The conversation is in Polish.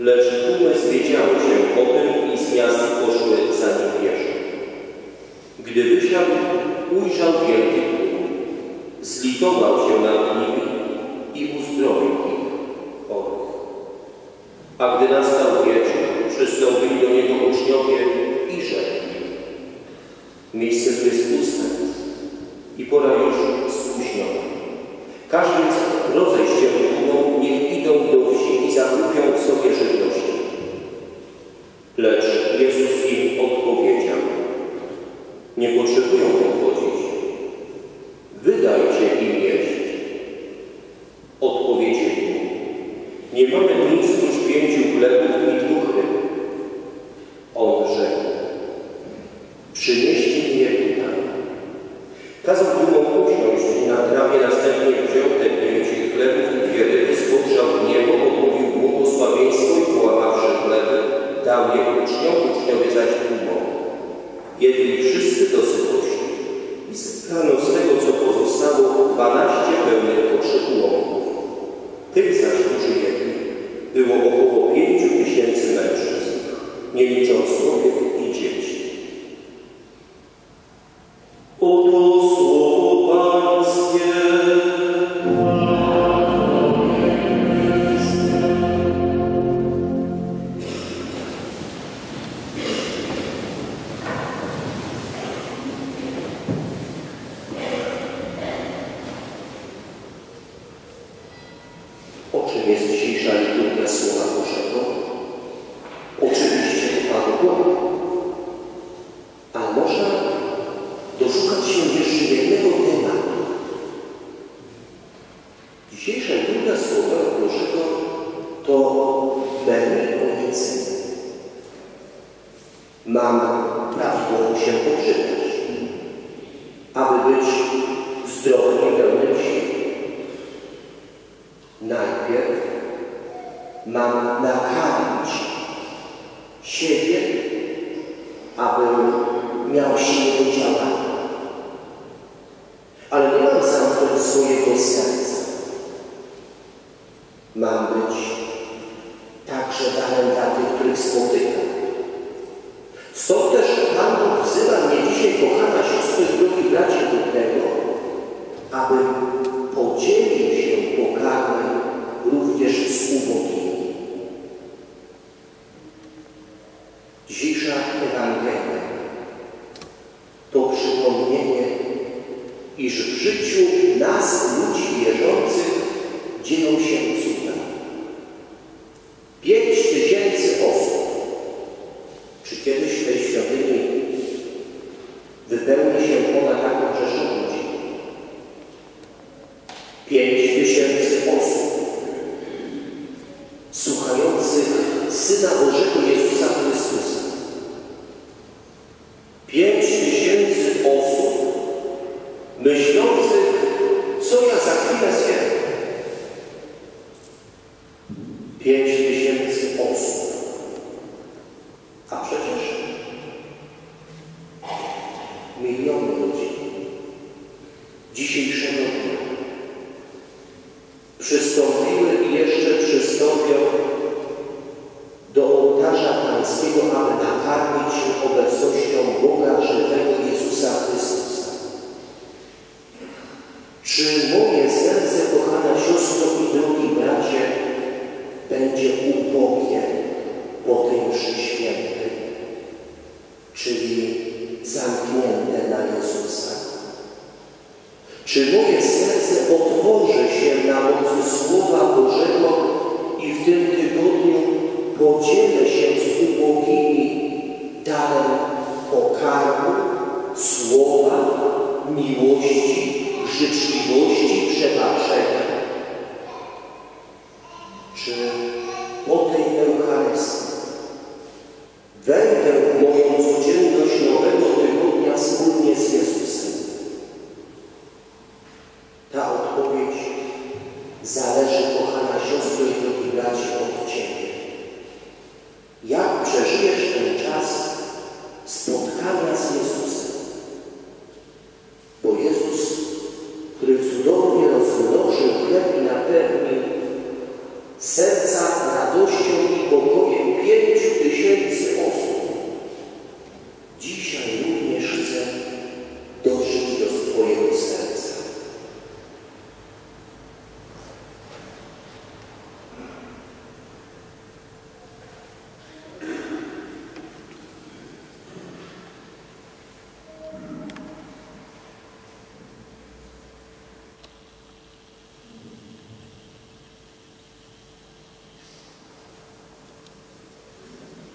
Lecz tłumy zwiedziały się o tym i z miast poszły za nim wieże. Gdy wysiadł, ujrzał wielki tłum. Zlitował się nad nimi i uzdrowił ich chorych. A gdy nastał wieczór, przystąpili do niego uczniowie i rzekli. Miejsce tu jest puste i pora już spóźniona. Każdy rozejść się Lecz Jezus im odpowiedział. Nie potrzebują odchodzić. Wydajcie im jeść. Odpowiedzieli mu. Nie mamy nic oprócz pięciu chlebów i dwóch ryb. On rzekł. Przynieście mi je tutaj. Kazał tłumom usiąść na trawie, następnie wziął te dał je uczniom, uczniowie zaś tłumom. Jedli wszyscy do sytości i zebrano z tego, co pozostało, dwanaście pełnych pokrzykułowów. Tych zaś, którzy jedli, było około pięciu tysięcy czym jest dzisiejsza liturgia Słowa Bożego? Oczywiście Panu Bogu. A można doszukać się jeszcze jednego tematu. Dzisiejsza liturgia Słowa Bożego to bernie. Mam prawidłowo się poczytać, Najpierw mam nakarmić siebie, abym miał siłę do działania. Ale nie mam zamknąć swojego serca. Mam być także darem dla tych, których spotykam. Stąd też Pan Bóg wzywa mnie dzisiaj, kochana siostro i drogi bracie, do tego, abym podzielił pokarmem również z ubogimi. Dzisiejsza Ewangelia to przypomnienie, iż w życiu nas, ludzi wierzących, dzieją się cuda. Pięć tysięcy osób. Czy kiedyś w tej świątyni wypełni się ponad taką rzeszą ludzi? Pięć tysięcy osób słuchających Syna Bożego Jezusa Chrystusa. Pięć tysięcy osób myślących, co ja za chwilę zjem. Pięć tysięcy osób. A przecież miliony ludzi dzisiejszego dnia przystąpiły i jeszcze przystąpią do ołtarza Pańskiego, aby nakarmić się Czy moje serce, kochana siostro i drogi bracie, będzie ubogie po tej mszy świętej, czyli zamknięte na Jezusa? Czy moje serce otworzy się na mocy Słowa Bożego i w tym tygodniu podzielę się z ubogimi darem pokarmu, słowa, miłości, życzliwości, desprezado, orador